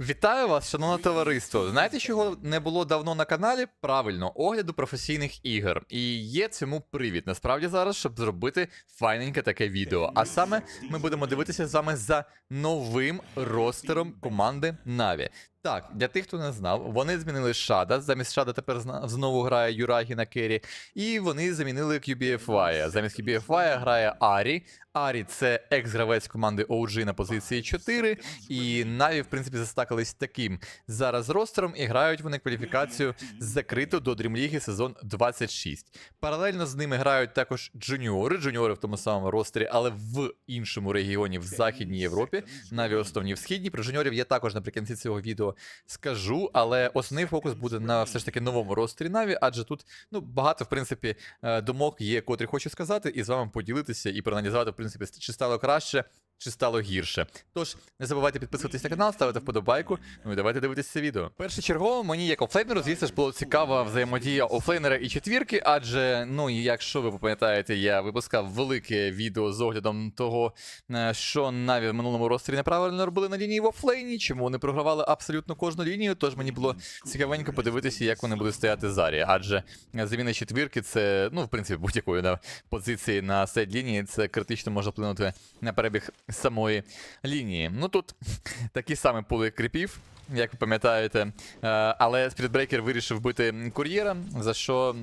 Вітаю вас, шановне товариство. Знаєте, чого не було давно на каналі? Правильно, огляду професійних ігор. І є цьому привід. Насправді зараз, щоб зробити файненьке таке відео. А саме ми будемо дивитися з вами за новим ростером команди Na'Vi. Так, для тих, хто не знав, вони змінили Шада. Замість Шада тепер знову грає Юрагі на Кері. І вони замінили QBFY. Замість QBFY грає Арі. Арі це екс-гравець команди OG на позиції 4. І Наві, в принципі, застакались таким зараз ростером і грають вони кваліфікацію закриту до Дрімліги сезон 26. Паралельно з ними грають також джуніори, джуніори в тому самому ростері, але в іншому регіоні в Західній Європі. Наві основні в східній. Про жуніорів я також наприкінці цього відео скажу, але основний фокус буде на все ж таки новому ростері Наві, адже тут ну багато, в принципі, е, думок є, котрі хочу сказати, і з вами поділитися і проаналізувати, в принципі, чи стало краще. Чи стало гірше? Тож не забувайте підписуватись на канал, ставити вподобайку. Ну і давайте дивитися це відео. Першочергово мені як офлейнеру, звісно ж, було цікава взаємодія офлейнера і четвірки, адже ну якщо ви пам'ятаєте, я випускав велике відео з оглядом того, е, що Наві в минулому ростері неправильно робили на лінії в офлейні, чому вони програвали абсолютно кожну лінію. Тож мені було цікавенько подивитися, як вони будуть стояти зарі. Адже заміна четвірки це, ну, в принципі, будь-якої на позиції на сет лінії, це критично може вплинути на перебіг самої лінії. Ну тут такі самі пули кріпів. Як ви пам'ятаєте, Е, але Спірітбрейкер вирішив бити кур'єра, за що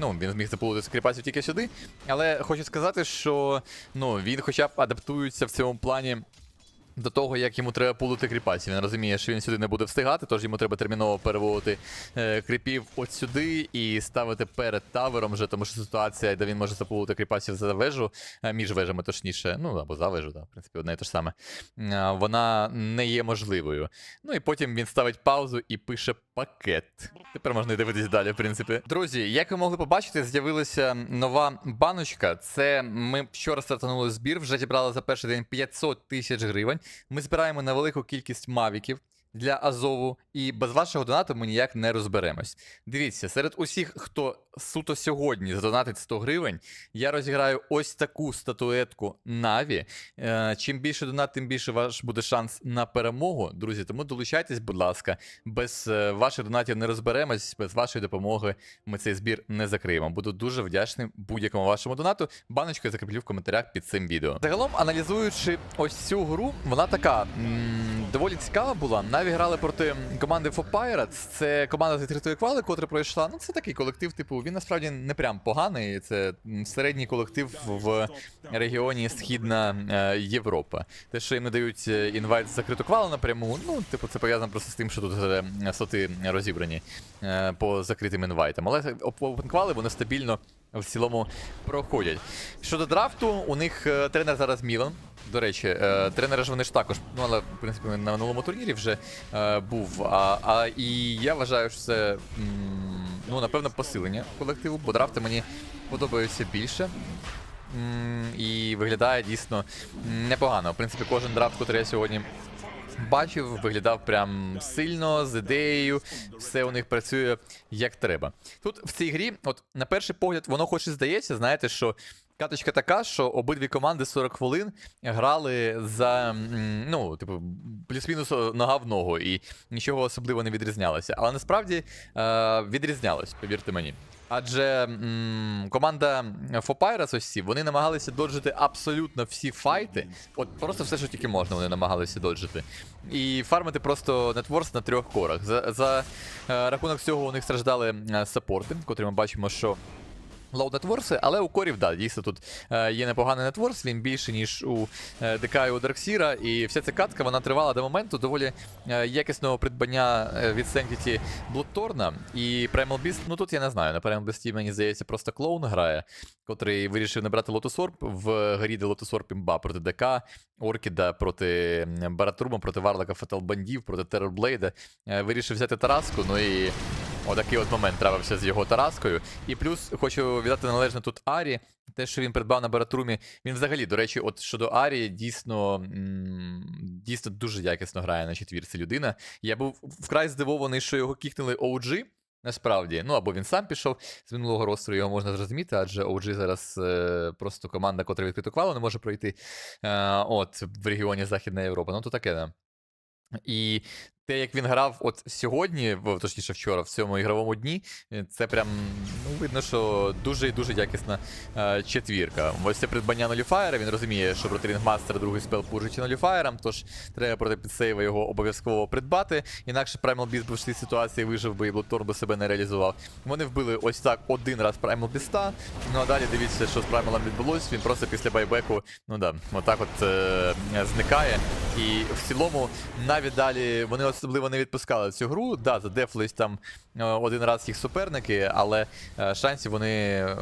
ну, він зміг запулити скріпасів тільки сюди. Але хочу сказати, що ну, він хоча б адаптується в цьому плані до того, як йому треба пулити кріпасів. Він розуміє, що він сюди не буде встигати, тож йому треба терміново переводити е, кріпів от сюди і ставити перед тавером, вже, тому що ситуація, де він може запулити кріпасів за вежу, е, між вежами точніше, ну або за вежу, да, в принципі, одне і те ж саме. е, Вона не є можливою. Ну і потім він ставить паузу і пише пакет. Тепер можна дивитися далі, в принципі. Друзі, як ви могли побачити, з'явилася нова баночка. Це ми вчора стартанули збір, вже зібрали за перший день 500 тисяч гривень. Ми збираємо на велику кількість мавіків. Для Азову, і без вашого донату ми ніяк не розберемось. Дивіться, серед усіх, хто суто сьогодні задонатить 100 гривень, я розіграю ось таку статуетку Наві. Е, чим більше донат, тим більше ваш буде шанс на перемогу. Друзі, тому долучайтесь, будь ласка. Без е, ваших донатів не розберемось, без вашої допомоги ми цей збір не закриємо. Буду дуже вдячний будь-якому вашому донату. Баночку я закріплю в коментарях під цим відео. Загалом, аналізуючи ось цю гру, вона така м, доволі цікава була. Наві грали проти команди For Pirates. Це команда з відкритої квали, котра пройшла. Ну, це такий колектив, типу, він насправді не прям поганий. Це середній колектив в регіоні Східна е, Європа. Те, що їм не дають е, інвайт з закриту квалу напряму, ну, типу, це пов'язано просто з тим, що тут е, соти розібрані по закритим інвайтам. Але опенквали вони стабільно в цілому проходять. Щодо драфту, у них тренер зараз Мілан. До речі, е, тренери ж вони ж також, ну але в принципі на минулому турнірі вже е, був. А, а і я вважаю, що це ну, напевно посилення колективу, бо драфти мені подобаються більше. І виглядає дійсно непогано. В принципі, кожен драфт, який я сьогодні бачив, виглядав прям сильно, з ідеєю, все у них працює як треба. Тут в цій грі, от на перший погляд, воно хоч і здається, знаєте, що. Каточка така, що обидві команди 40 хвилин грали за ну, типу, плюс-мінус нога в ногу, і нічого особливо не відрізнялося. Але насправді е, відрізнялось, повірте мені. Адже м, команда Pirates ось ці, вони намагалися доджити абсолютно всі файти. От просто все, що тільки можна, вони намагалися доджити. І фармити просто нетворс на трьох корах. За, за е, рахунок цього у них страждали е, саппорти, котрі ми бачимо, що Лоу нетворси, але у корів, да, дійсно тут е, є непоганий нетворс, він більше, ніж у е, ДК і у Дарксіра. І вся ця катка вона тривала до моменту доволі е, якісного придбання е, від Sanctity Bloodthorn. І Primal Beast, ну тут я не знаю. На Primal Beast, мені здається, просто клоун грає, котрий вирішив набрати Orb в грі, де Orb імба проти ДК, Оркіда проти м, Баратрума, проти Варлока Фатал Бандів, проти Террорблейда. Е, Вирішив взяти Тараску, ну і Отакий от момент трапився з його Тараскою. І плюс хочу віддати належне тут Арі. Те, що він придбав на Баратрумі, він взагалі, до речі, от щодо Арі, дійсно дійсно дуже якісно грає на четвірці людина. Я був вкрай здивований, що його кікнули OG. Насправді, ну або він сам пішов з минулого ростеру, його можна зрозуміти, адже OG зараз е, просто команда, котра відкриту квалу не може пройти е, от в регіоні Західна Європа. Ну то таке, да. І те, як він грав от сьогодні, точніше вчора, в цьому ігровому дні, е, це прям ну, видно, що дуже і дуже якісна е, четвірка. Ось це придбання нуліфаєра. Він розуміє, що проти Рінгмастера другий спел пужить нуліфаєром, тож треба проти підсейва його обов'язково придбати. Інакше Primal Beast би в цій ситуації вижив би і Bloodthorn би себе не реалізував. Вони вбили ось так один раз Primal Beast, Ну а далі дивіться, що з Primal відбулось. Він просто після байбеку, ну да, отак от е, зникає. І в цілому навіть далі вони особливо не відпускали цю гру. Да, задефлись там е, один раз їх суперники, але е, шансів вони е,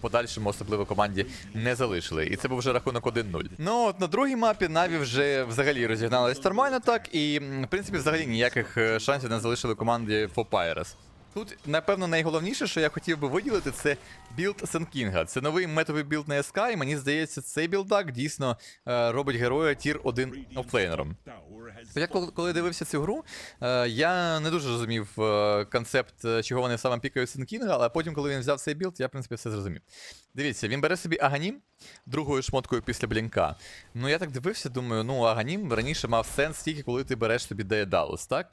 подальшому, особливо команді, не залишили. І це був вже рахунок 1-0. Ну от на другій мапі Наві вже взагалі розігналися нормально так, і в принципі взагалі ніяких шансів не залишили команді Fopires. Тут, напевно, найголовніше, що я хотів би виділити, це білд Сенкінга. Це новий метовий білд на СК, і мені здається, цей білдак дійсно е, робить героя тір 1 офлейнером. Я коли, дивився цю гру, е, я не дуже розумів е, концепт, чого вони саме пікають Сенкінга, але потім, коли він взяв цей білд, я, в принципі, все зрозумів. Дивіться, він бере собі Аганім другою шмоткою після блінка. Ну, я так дивився, думаю, ну, Аганім раніше мав сенс тільки коли ти береш собі Деедалус, так?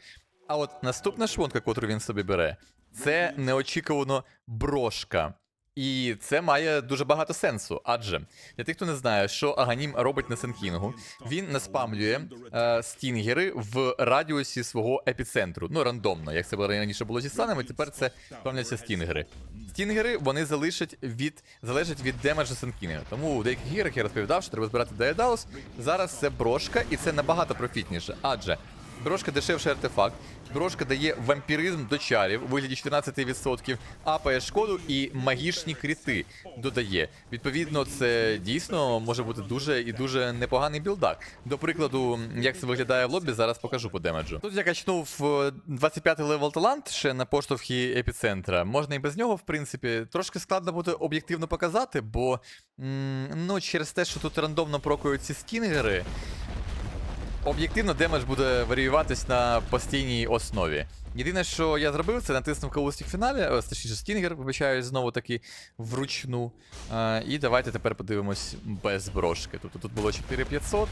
А от наступна шмотка, яку він собі бере, це неочікувано брошка. І це має дуже багато сенсу. Адже для тих, хто не знає, що Аганім робить на Сенкінгу, він наспамлює е, стінгери в радіусі свого епіцентру. Ну, рандомно, як це раніше було зі станами, тепер це спамляться стінгери. Стінгери вони залишать від залежать від демеджа Сенкінга. Тому у деяких іграх я розповідав, що треба збирати Daedalus. Зараз це брошка, і це набагато профітніше. Адже Брошка дешевший артефакт. Брошка дає вампіризм до чарів у вигляді 14%, апає шкоду і магічні кріти додає. Відповідно, це дійсно може бути дуже і дуже непоганий білдак. До прикладу, як це виглядає в лобі, зараз покажу по демеджу. Тут я качнув е, 25-й левел талант ще на поштовхі епіцентра. Можна і без нього, в принципі, трошки складно буде об'єктивно показати, бо ну, через те, що тут рандомно прокують ці скінгери. Об'єктивно, демедж буде варіюватись на постійній основі. Єдине, що я зробив, це натиснув каустик в фіналі, ось точніше стінгер, вибачаюсь, знову таки вручну. Е, і давайте тепер подивимось без брошки. Тобто тут було 4500.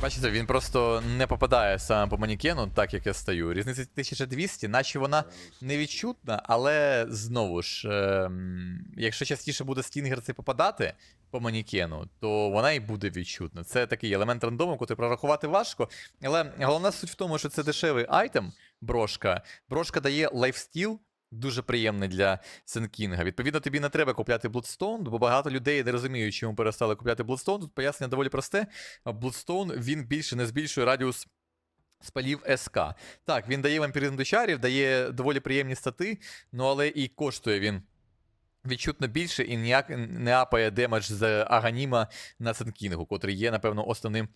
Бачите, він просто не попадає саме по манікену, так як я стою. Різниця 1200, наче вона невідчутна, але знову ж, ем, якщо частіше буде стінгер цей попадати по манікену, то вона і буде відчутна. Це такий елемент рандому, який прорахувати важко. Але головна суть в тому, що це дешевий айтем, брошка. Брошка дає лайфстіл. Дуже приємний для Сенкінга. Відповідно, тобі не треба купляти Bloodstone, бо багато людей не розуміють, чому перестали купляти Bloodstone. Тут пояснення доволі просте. Bloodstone він більше не збільшує радіус спалів СК. Так, він дає вампіризм до чарів, дає доволі приємні стати, ну але і коштує він. Відчутно більше і ніяк не апає демедж з Аганіма на Сенкінгу, котрий є, напевно, основним,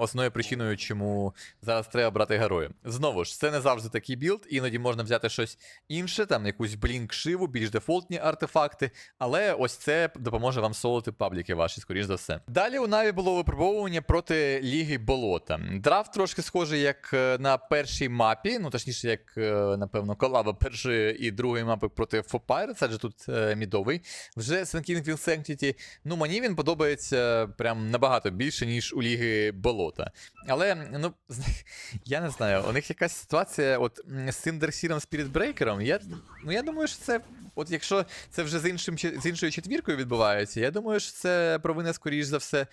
основною причиною, чому зараз треба брати героя. Знову ж, це не завжди такий білд, іноді можна взяти щось інше, там якусь блінк шиву, більш дефолтні артефакти, але ось це допоможе вам солити пабліки ваші, скоріш за все. Далі у Наві було випробовування проти Ліги Болота. Драфт трошки схожий як е, на першій мапі, ну точніше, як, е, напевно, колаба першої і другої мапи проти Fopirates, адже тут е, мідовий. Вже Sun King ну мені він подобається прям набагато більше, ніж у Ліги Болота. Але, ну, я не знаю, у них якась ситуація от з цим Дерсіром Спірітбрейкером. Я, ну, я думаю, що це. От якщо це вже з іншим з іншою четвіркою відбувається, я думаю, що це провина, скоріш за все,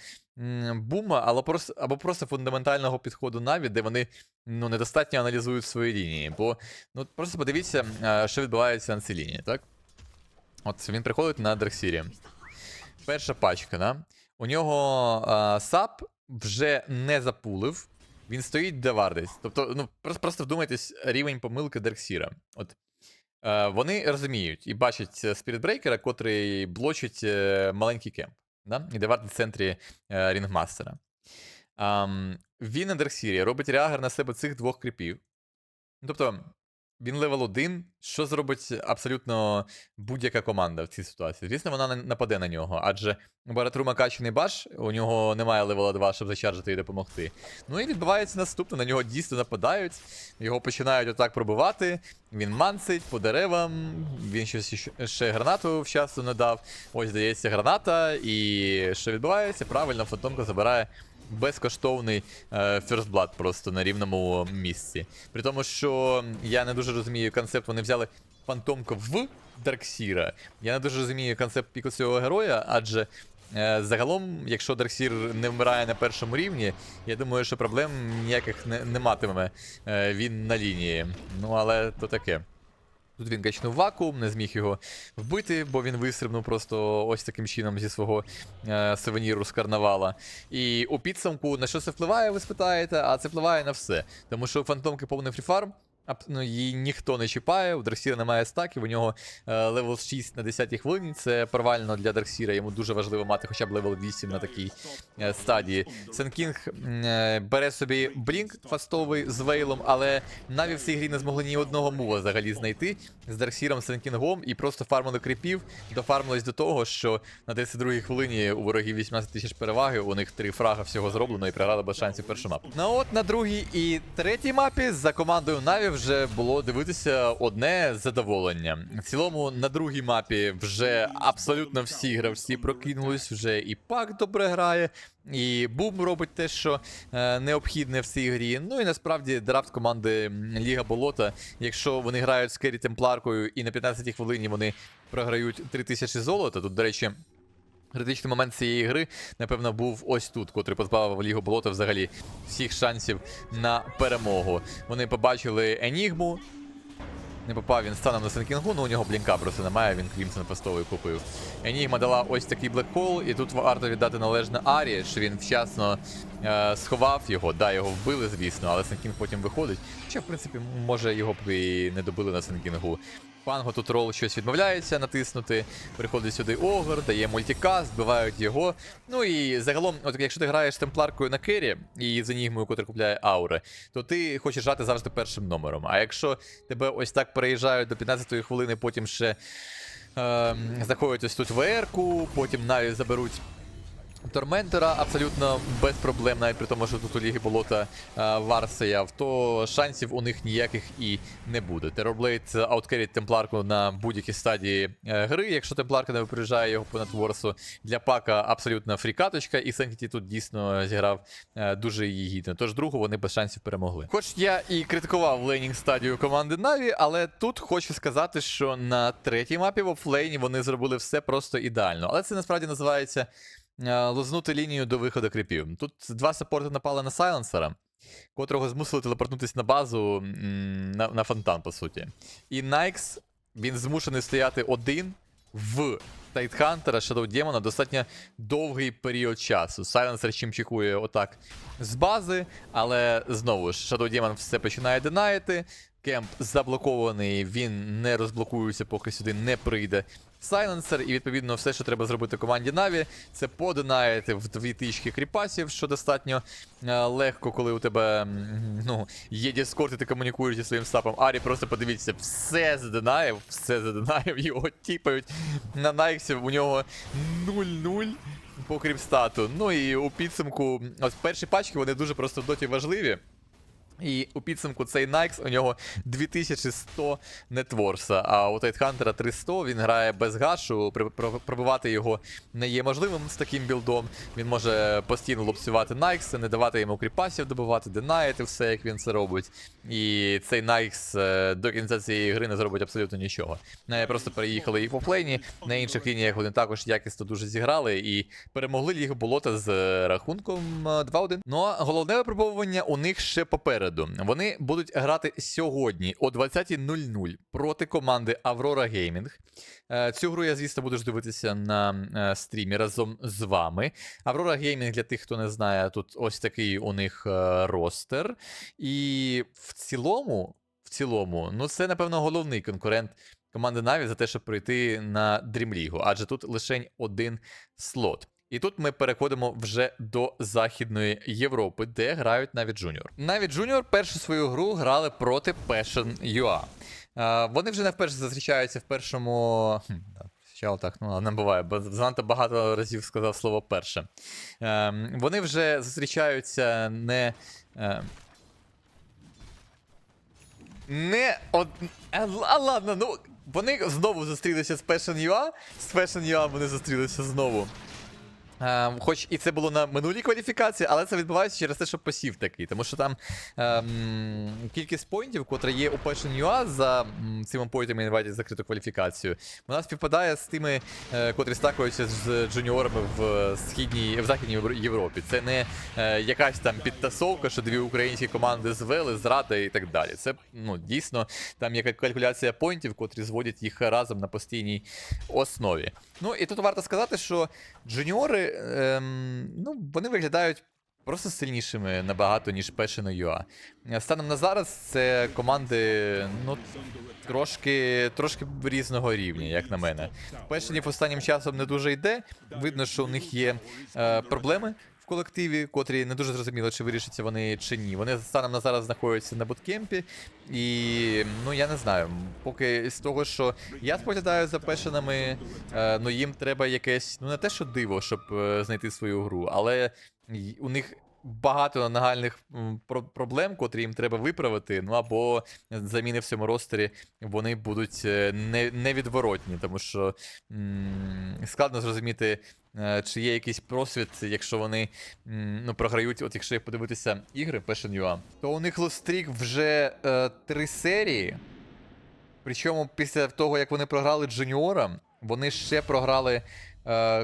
бума, або просто, або просто фундаментального підходу Наві, де вони ну, недостатньо аналізують свої лінії. Бо ну, просто подивіться, що відбувається на цій лінії, так? От він приходить на Дрексірі. Перша пачка, да? У нього а, сап вже не запулив. Він стоїть де вардись. Тобто, ну, просто, просто вдумайтесь рівень помилки Дерксіра. От. Е, вони розуміють і бачать е, спірітбрейкера, котрий блочить е, маленький кемп. Да? І девард в центрі е, рінгмастера. Ам, він на Дерксірі робить реагер на себе цих двох кріпів. Тобто, він левел 1, що зробить абсолютно будь-яка команда в цій ситуації. Звісно, вона нападе на нього, адже Баратрума качений баш, у нього немає левела 2, щоб зачаржити і допомогти. Ну і відбувається наступне, на нього дійсно нападають, його починають отак пробивати, він мансить по деревам, він щось ще- гранату вчасно не. Ось дається граната, і що відбувається? Правильно, фантомка забирає безкоштовний Blood просто на рівному місці. При тому, що я не дуже розумію концепт, вони взяли фантомка в Дарксіра. Я не дуже розумію концепт піку цього героя, адже е, загалом, якщо Дарксір не вмирає на першому рівні, я думаю, що проблем ніяких не, не матиме е, він на лінії. Ну, але то таке. Тут він качнув вакуум, не зміг його вбити, бо він вистрибнув просто ось таким чином зі свого е, сувеніру з карнавала. І у підсумку на що це впливає, ви спитаєте, а це впливає на все. Тому що у фантомки повний фріфарм, ну, її ніхто не чіпає, у Дарксіра немає стаків, у нього е, левел 6 на 10 хвилині. Це провально для Дарксіра, йому дуже важливо мати хоча б левел 8 на такій е, стадії. Сенкінг е, бере собі блінк фастовий з вейлом, але навіть в цій грі не змогли ні одного мува взагалі знайти з Дарксіром Сенкінгом і просто фармили кріпів. Дофармилось до того, що на 32-й хвилині у ворогів 18 тисяч переваги, у них три фрага всього зроблено і програли без шансів першу мапу. Ну от на другій і третій мапі за командою Наві вже було дивитися одне задоволення. В цілому на другій мапі вже абсолютно всі гравці прокинулись, вже і пак добре грає. І Бум робить те, що е, необхідне в цій грі. Ну і насправді драфт команди Ліга Болота, якщо вони грають з Керрі Темпларкою і на 15-й хвилині вони програють 3000 золота. Тут, до речі, критичний момент цієї гри, напевно, був ось тут, котрий позбавив Лігу Болота взагалі всіх шансів на перемогу. Вони побачили Енігму. Не попав він станом на Сенкінгу, ну у нього блінка просто немає, він Крімсон постовий купив. Енігма дала ось такий блекхол, і тут варто віддати належне Арі, що він вчасно е, сховав його. Да, його вбили, звісно, але Сенкінг потім виходить. Хоча, в принципі, може його б і не добили на Сенкінгу. Панго тут рол щось відмовляється натиснути. Приходить сюди Огр, дає мультикаст, вбивають його. Ну і загалом, от якщо ти граєш темпларкою на кері і з котра купляє аури, то ти хочеш грати завжди першим номером. А якщо тебе ось так переїжджають до 15-ї хвилини, потім ще е, заходять ось тут ВР-ку, потім навіть заберуть. Торментера абсолютно без проблем, навіть при тому, що тут у Ліги болота е, Вар стояв, то шансів у них ніяких і не буде. Терорблейд ауткерить темпларку на будь-якій стадії е, гри, якщо темпларка не випереджає його понад ворсу. Для пака абсолютно фрікаточка, і Сенкіті тут дійсно зіграв е, дуже її гідно. Тож другу вони без шансів перемогли. Хоч я і критикував лейнінг стадію команди Наві, але тут хочу сказати, що на третій мапі в офлейні вони зробили все просто ідеально. Але це насправді називається е, лознути лінію до виходу кріпів. Тут два саппорти напали на сайленсера, котрого змусили телепортнутися на базу на, на фонтан, по суті. І Найкс він змушений стояти один в Тайтхантера Shadow Демона достатньо довгий період часу. Сайленсер чим чекує отак з бази, але знову ж Shadow Demon все починає денаїти. Кемп заблокований, він не розблокується, поки сюди не прийде сайленсер. І відповідно все, що треба зробити команді Наві, це подинаїти в дві тички кріпасів, що достатньо е, легко, коли у тебе ну, є Discord, і ти комунікуєш зі своїм сапом. Арі просто подивіться, все задинаєв, все задинаєв, його тіпають на Найксі, у нього 0-0 по кріпстату. Ну і у підсумку, ось перші пачки, вони дуже просто в доті важливі. І у підсумку цей Найкс у нього 2100 нетворса, а у Тайтхантера 300 він грає без гашу, пробивати його не є можливим з таким білдом. Він може постійно лупцювати Найкса, не давати йому кріпасів добивати, денаїти все, як він це робить. І цей Найкс е, до кінця цієї гри не зробить абсолютно нічого. Е, Просто переїхали і по плейні, на інших лініях вони також якісно дуже зіграли і перемогли Лігу болота з рахунком е, 2-1. Ну а головне випробовування у них ще попереду. Вони будуть грати сьогодні о 20.00 проти команди Gaming. Е, Цю гру я, звісно, буду дивитися на е, стрімі разом з вами. Aurora Gaming, для тих, хто не знає, тут ось такий у них е, ростер. І в цілому, в цілому, ну це, напевно, головний конкурент команди Na'Vi за те, щоб пройти на League, адже тут лише один слот. І тут ми переходимо вже до Західної Європи, де грають навіть Джуніор. Навіть Джуніор першу свою гру грали проти Passion UA. Е, Вони вже не вперше зустрічаються в першому. Так, ну не буває, бо занадто багато разів сказав слово перше. Ем, Вони вже зустрічаються не. е, Не од... А, л- а ладно, ну вони знову зустрілися з Passion UA. З Passion UA вони зустрілися знову. Е, хоч і це було на минулій кваліфікації, але це відбувається через те, що посів такий. Тому що там ем, кількість поінтів, котра є у Passion UA за цими поінтами інвайтять закриту кваліфікацію, вона співпадає з тими, е, котрі стакуються з джуніорами в східній в Західній Європі. Це не е, якась там підтасовка, що дві українські команди звели, зрада і так далі. Це ну дійсно там є калькуляція поінтів, котрі зводять їх разом на постійній основі. Ну і тут варто сказати, що джуніори, ем, ну, вони виглядають просто сильнішими набагато, ніж Passion UA. Юа. Станом на зараз це команди, ну, трошки, трошки різного рівня, як на мене. Пешенів останнім часом не дуже йде. Видно, що у них є е, проблеми колективі, котрі не дуже зрозуміло, чи вирішаться вони чи ні. Вони станом на зараз знаходяться на буткемпі, і ну я не знаю. Поки з того, що я споглядаю за пешенами, е, ну їм треба якесь, ну не те, що диво, щоб е, знайти свою гру, але у них. Багато нагальних проблем, котрі їм треба виправити, ну або заміни в цьому ростері вони будуть е, не, невідворотні, тому що м, складно зрозуміти, е, чи є якийсь просвіт, якщо вони ну, програють, от якщо подивитися ігри Passion UA, то у них лострік вже е, три серії. Причому після того, як вони програли джуніорам, вони ще програли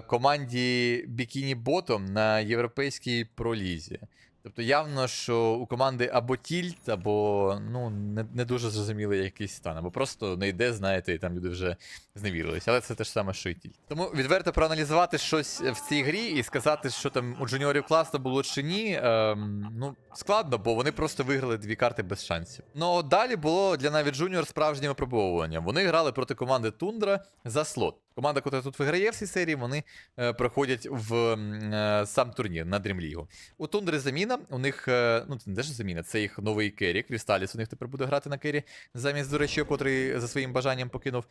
команді Bikini Bottom на європейській пролізі. Тобто явно, що у команди або тільт, або ну, не, не дуже зрозумілий якийсь стан, або просто не йде, знаєте, і там люди вже зневірились. Але це те ж саме, що і тільт. Тому відверто проаналізувати щось в цій грі і сказати, що там у джуніорів класно було чи ні, ем, ну, складно, бо вони просто виграли дві карти без шансів. Ну далі було для навіть джуніор справжнім випробовуванням. Вони грали проти команди Тундра за слот. Команда, яка тут виграє в цій серії, вони е, проходять в е, сам турнір на Дрімлігу. У Тундри заміна. У них, е, ну це не що заміна, це їх новий керрі. Крісталіс у них тепер буде грати на керрі, замість до речі, котрий за своїм бажанням покинув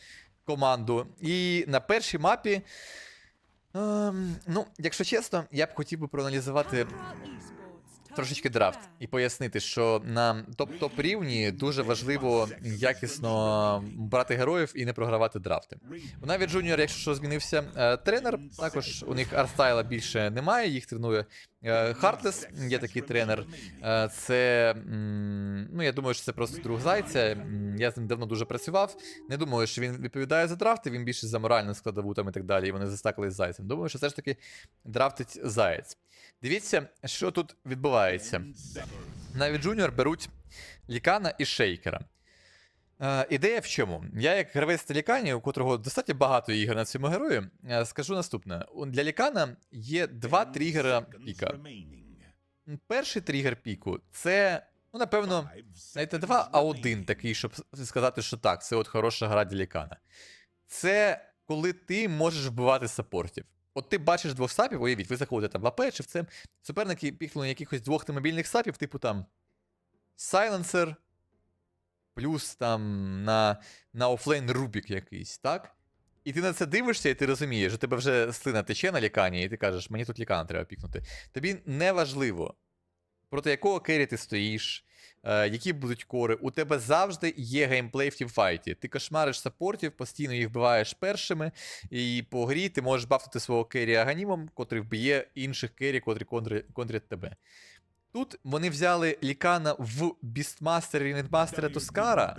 команду. І на першій мапі. Ем, ну, якщо чесно, я б хотів би проаналізувати трошечки драфт і пояснити, що на топ-топ рівні дуже важливо якісно брати героїв і не програвати драфти. У навіть Junior, якщо що, змінився е, тренер, також у них арстайла більше немає, їх тренує Хартлес, є такий тренер. Е, це, ну я думаю, що це просто друг зайця. Я з ним давно дуже працював. Не думаю, що він відповідає за драфти, він більше за моральну складову там і так далі. І вони застакали з зайцем. Думаю, що все ж таки драфтить заєць. Дивіться, що тут відбувається. Навіть Джуніор беруть Лікана і Шейкера. Е, ідея в чому? Я, як гравець Лікані, у котрого достатньо багато ігор на цьому герою, е, скажу наступне: для Лікана є два тригера піка. Перший тригер піку це, ну, напевно, не два, а один такий, щоб сказати, що так, це от хороша гра для Лікана. Це коли ти можеш вбивати саппортів. От ти бачиш двох сапів, уявіть, ви заходите там в АП чи в це. Суперники пікнули якихось двох мобільних сапів, типу там Сайленсер, плюс там на, на офлейн Рубік якийсь, так? І ти на це дивишся, і ти розумієш, у тебе вже слина тече на лікані, і ти кажеш, мені тут лікана треба пікнути. Тобі не важливо, проти якого кері ти стоїш, е, які будуть кори. У тебе завжди є геймплей в тімфайті. Ти кошмариш саппортів, постійно їх вбиваєш першими, і по грі ти можеш бафнути свого кері аганімом, котрий вб'є інших кері, котрі контрять тебе. Тут вони взяли лікана в Бістмастера і Рінетмастера Тоскара.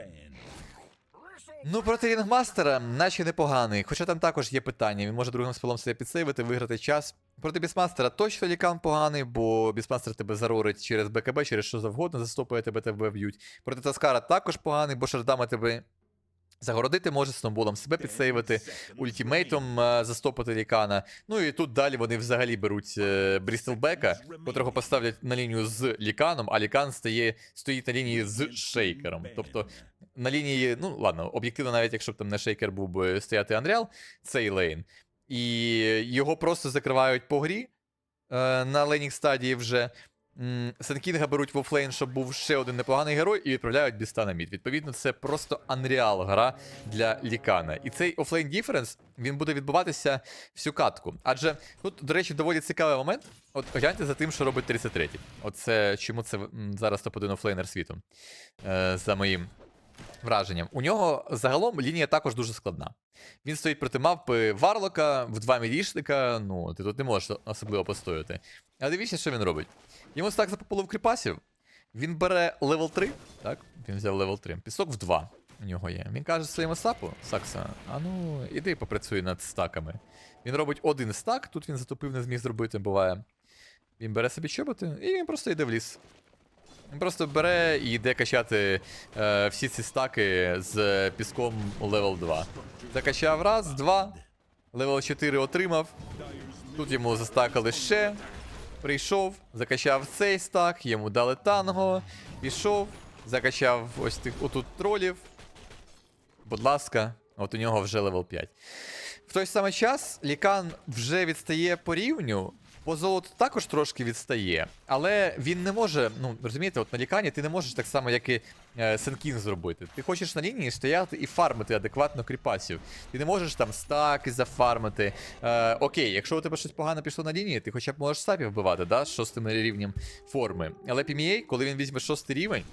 Ну, проти Рінгмастера, наче непоганий. Хоча там також є питання. Він може другим спілом себе підсейвити, виграти час. Проти Бісмастера точно лікан поганий, бо Бісмастер тебе зарорить через БКБ, через що завгодно, застопує тебе, тебе б'ють. Проти Таскара також поганий, бо шардами тебе загородити може сноуболом себе підсейвити, ультімейтом е, застопити лікана. Ну і тут далі вони взагалі беруть е, Брістелбека, котрого поставлять на лінію з ліканом, а лікан стає, стоїть на лінії з шейкером. Тобто на лінії, ну ладно, об'єктивно, навіть якщо б там не шейкер був би стояти Unreal, цей лейн. І його просто закривають по грі е, на лейнінг стадії вже. Сенкінга беруть в офлейн, щоб був ще один непоганий герой, і відправляють біста на мід. Відповідно, це просто Unreal гра для Лікана. І цей офлейн діференс він буде відбуватися всю катку. Адже тут, до речі, доволі цікавий момент. От гляньте за тим, що робить 33-й. Оце чому це зараз топ-1 офлейнер світу. Е, за моїм враженням. У нього загалом лінія також дуже складна. Він стоїть проти мавпи Варлока в два мілішника. Ну, ти тут не можеш особливо постояти. А дивіться, що він робить. Йому стак запопулив кріпасів. Він бере левел 3, так? Він взяв левел 3. Пісок в 2 у нього є. Він каже своєму сапу, Сакса, а ну, іди попрацюй над стаками. Він робить один стак, тут він затопив, не зміг зробити, буває. Він бере собі чоботи, і він просто йде в ліс. Він просто бере і йде качати е, всі ці стаки з піском левел 2. Закачав раз, два, левел 4 отримав. Тут йому застакали ще. Прийшов, закачав цей стак, йому дали танго, пішов, закачав ось тих отут тролів. Будь ласка, от у нього вже левел 5. В той самий час Лікан вже відстає по рівню, по золоту також трошки відстає, але він не може, ну розумієте, от на лікані ти не можеш так само, як і е, Сенкін зробити. Ти хочеш на лінії стояти і фармити адекватно кріпасів. Ти не можеш там стаки зафармити. Е, окей, якщо у тебе щось погано пішло на лінії, ти хоча б можеш сапів вбивати, да, з шостим рівнем форми. Але PMA, коли він візьме шостий рівень,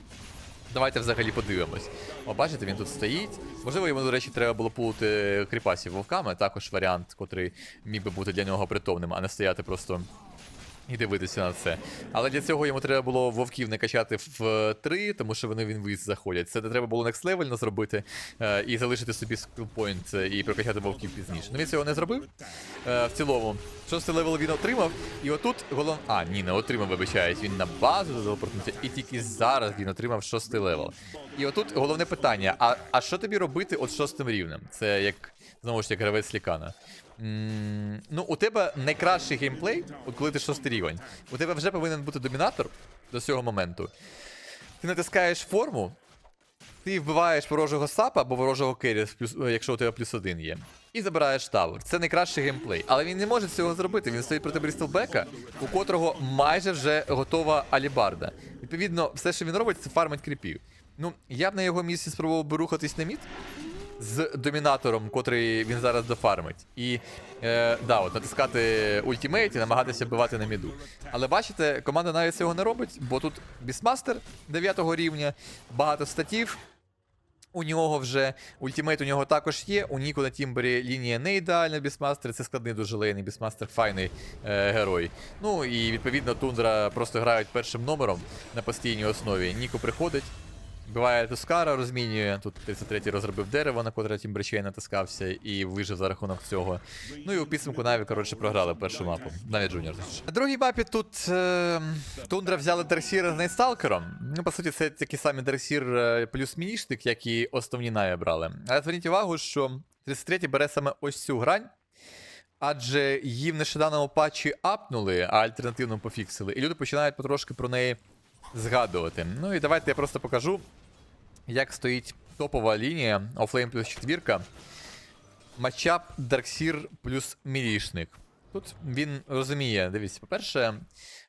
Давайте взагалі подивимось. О, бачите, він тут стоїть. Можливо, йому, до речі, треба було пулити кріпасів вовками, також варіант, котрий міг би бути для нього притомним, а не стояти просто і дивитися на це. Але для цього йому треба було вовків не качати в 3, тому що вони в інвіз заходять. Це не треба було next level зробити е, і залишити собі скілпойнт е, і прокачати вовків пізніше. Ну він цього не зробив. Е, в цілому, шостий левел він отримав, і отут голов... А, ні, не отримав, вибачаюсь. Він на базу зателепортнувся, і тільки зараз він отримав шостий левел. І отут головне питання: а, а що тобі робити от шостим рівнем? Це як знову ж таки гравець лікана. Ну, у тебе найкращий геймплей, коли ти шостий рівень. У тебе вже повинен бути домінатор до цього моменту. Ти натискаєш форму, ти вбиваєш ворожого сапа або ворожого керрі, е, якщо у тебе плюс один є. І забираєш тавер. Це найкращий геймплей. Але він не може цього зробити. Він стоїть проти Брістелбека, у котрого майже вже готова алібарда. Відповідно, все, що він робить, це фармить кріпів. Ну, я б на його місці спробував би рухатись на мід з домінатором, котрий він зараз дофармить. І е, да, от натискати ультимейт і намагатися бивати на міду. Але бачите, команда навіть цього не робить, бо тут Бісмастер 9 рівня, багато статів. У нього вже ультимейт у нього також є. У Ніку на Тімбері лінія не ідеальна Бісмастер. Це складний дуже лейний Бісмастер, файний е, герой. Ну і відповідно Тундра просто грають першим номером на постійній основі. Ніку приходить. Буває Тускара, розмінює. Тут 33-й розробив дерево, на котре Тімберчей натискався, і вижив за рахунок цього. Ну і у підсумку Наві, коротше, програли першу мапу. Навіть Джуніор. На другій мапі тут е, Тундра взяли Дарсіра з Найтсталкером. Ну, по суті, це такий самий Дарсір е, плюс мінішник, як і основні Наві брали. Але зверніть увагу, що 33-й бере саме ось цю грань. Адже її в нещодавному патчі апнули, а альтернативно пофіксили. І люди починають потрошки про неї згадувати. Ну і давайте я просто покажу, як стоїть топова лінія Офлейм плюс четвірка. Матчап Дарксір плюс Мілішник. Тут він розуміє, дивіться, по-перше,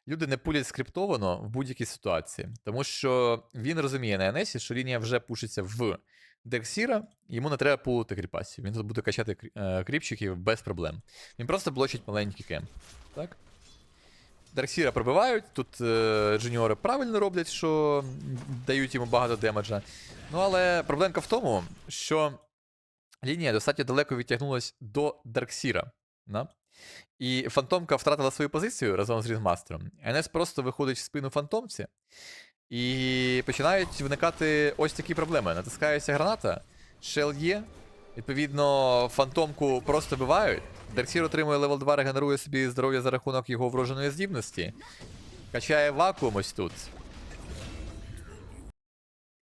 люди не пулять скриптовано в будь-якій ситуації, тому що він розуміє на Енесі, що лінія вже пушиться в Дексіра, йому не треба пулити кріпасів. Він тут буде качати е, кріпчиків без проблем. Він просто блочить маленький кемп. Так? Дарксіра пробивають, тут е, джуніори правильно роблять, що дають йому багато демеджа. Ну, але проблемка в тому, що лінія достатньо далеко відтягнулась до Дарксіра. Да? І фантомка втратила свою позицію разом з Різмастером. НС просто виходить в спину фантомці, і починають виникати ось такі проблеми. Натискається граната, шел є. Відповідно, фантомку просто бивають. Дарксір отримує левел 2, регенерує собі здоров'я за рахунок його вродженої здібності. Качає вакуум ось тут.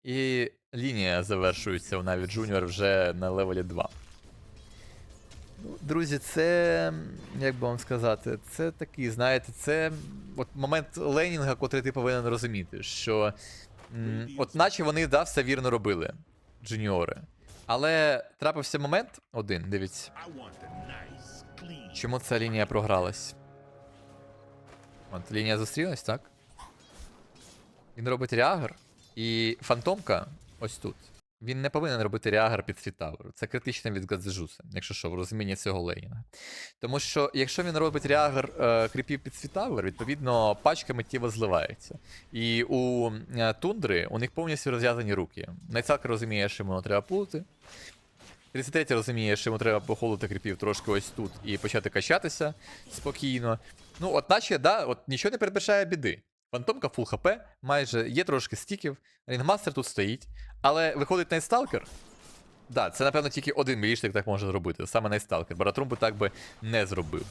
І лінія завершується у Наві Джуніор вже на левелі 2. Ну, друзі, це. Як би вам сказати, це такий, знаєте, це от момент Ленінга, котрий ти повинен розуміти, що. от наче вони да, все вірно робили, джуніори. Але трапився момент один, дивіться. Чому ця лінія програлась? От лінія зустрілась, так? Він робить реагер, і фантомка ось тут. Він не повинен робити реагер під світавер. Це критично від Гадзежуса, якщо що, в розумінні цього лейнінга. Тому що якщо він робить реагер е, кріпів під світавер, відповідно пачка миттєво зливається. І у е, тундри у них повністю розв'язані руки. Найцалка розуміє, що йому треба плути. 33 розуміє, що йому треба похолити кріпів трошки ось тут і почати качатися спокійно. Ну, от наче, да, от нічого не передбачає біди. Фантомка фул хп, майже є трошки стіків, рінгмастер тут стоїть, але виходить Найсталкер. Да, це, напевно, тільки один мілішник так може зробити, саме Найсталкер. Баратрум би так би не зробив.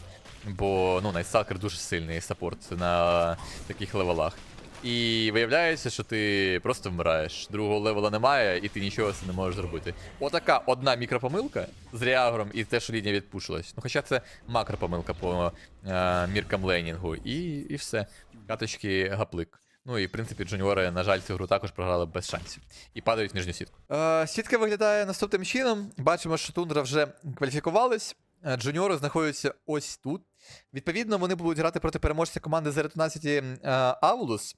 Бо ну, Найсталкер дуже сильний саппорт на таких левелах. І виявляється, що ти просто вмираєш. Другого левела немає, і ти нічого не можеш зробити. Отака одна мікропомилка з реагором і те, що лінія відпушилась. Ну, хоча це макропомилка по е, міркам лейнінгу, і, і все. Каточки гаплик. Ну і в принципі джуніори, на жаль, цю гру також програли без шансів. І падають в нижню сітку. Е, сітка виглядає наступним чином. Бачимо, що тундра вже кваліфікувались. Е, Джуніори знаходяться ось тут. Відповідно, вони будуть грати проти переможця команди з 19 е, Авулус.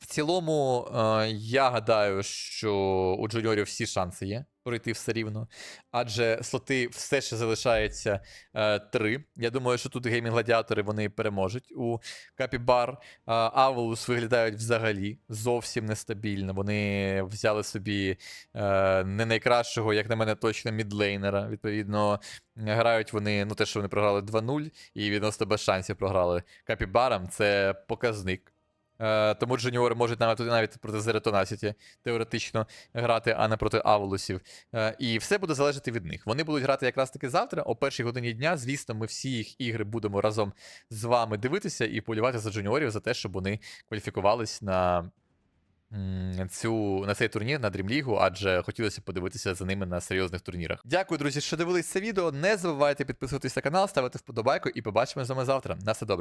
В цілому, е, я гадаю, що у джуніорів всі шанси є пройти все рівно. Адже слоти все ще залишається е, три. Я думаю, що тут геймінг-гладіатори вони переможуть. У Капібар Аволус виглядають взагалі зовсім нестабільно. Вони взяли собі е, не найкращого, як на мене, точно мідлейнера. Відповідно, грають вони, ну те, що вони програли 2-0 і відносно без шансів програли Капібарам. Це показник. Е, тому джуніори можуть навіть навіть проти Зеретонасіті теоретично грати, а не проти Аволусів. Е, і все буде залежати від них. Вони будуть грати якраз таки завтра, о першій годині дня. Звісно, ми всі їх ігри будемо разом з вами дивитися і полювати за джуніорів за те, щоб вони кваліфікувались на. Цю на цей турнір на Дрімлігу, адже хотілося подивитися за ними на серйозних турнірах. Дякую, друзі, що дивились це відео. Не забувайте підписуватись на канал, ставити вподобайку і побачимо з вами завтра. На все добре.